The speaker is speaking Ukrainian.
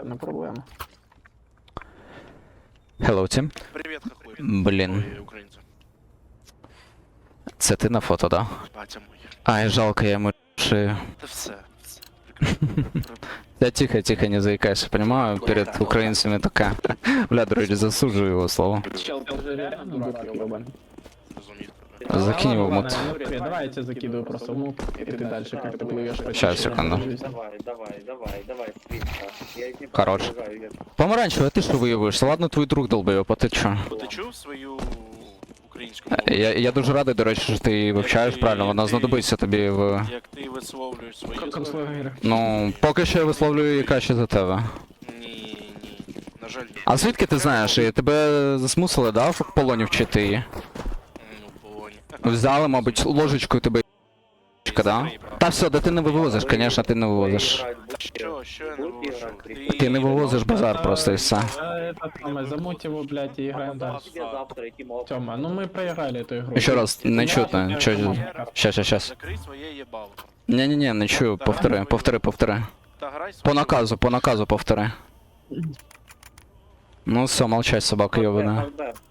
Це не проблема. Hello, Тім. Привіт, хахуй. Блін, Ой, це ти на фото, да? Батя мой. Ай, жалко, я ему шею. Та все. Да тихо, тихо, не заикайся, понимаю, перед украинцами такая. Бля, друзі, засуджую его слова. Чел, ти вже реально дурак. Розумів. Закинь его в мут. Ладно, ладно, Давай я тебе закидываю просто в мут, и ты дальше как ты плывешь. Щас, секунду. Давай, давай, давай, давай, свинка. Я их не Хорош. продолжаю, я- Помаранчевый, ты что выебываешься? Ладно, твой друг долбоёб, а ти чо? Ти чув свою українську мову? Я, я дуже радий, до речі, що ти її вивчаєш правильно, вона знадобиться тобі в... Як ти висловлюєш свої... Как концлагерь. Ну, поки що я висловлюю її краще за тебе. Ні, ні, на жаль, ні. А звідки ти знаєш? І тебе засмусили, да, в полоні вчити її? Ну, полоні. Взяли, мабуть, ложечкою тебе да? Та все, да ти не вивозиш, звісно, ти не вивозиш. Играть будешь? Що, що я не Будешь вивожу? играть? Ти не вивозиш базар просто і все. А, этот самый, замуть его, блядь, и играем Давай дальше. тебе завтра идти мог. Тёма, ну мы проиграли эту игру. Ще раз, не чутно, чо... Щас, щас, щас. Закрий своє їбало. Ні-ні-ні, не чую, повтори, повтори, повтори. Та грай По своє- наказу, по наказу повтори. Ну все, молчать, собака йобана. Альберт,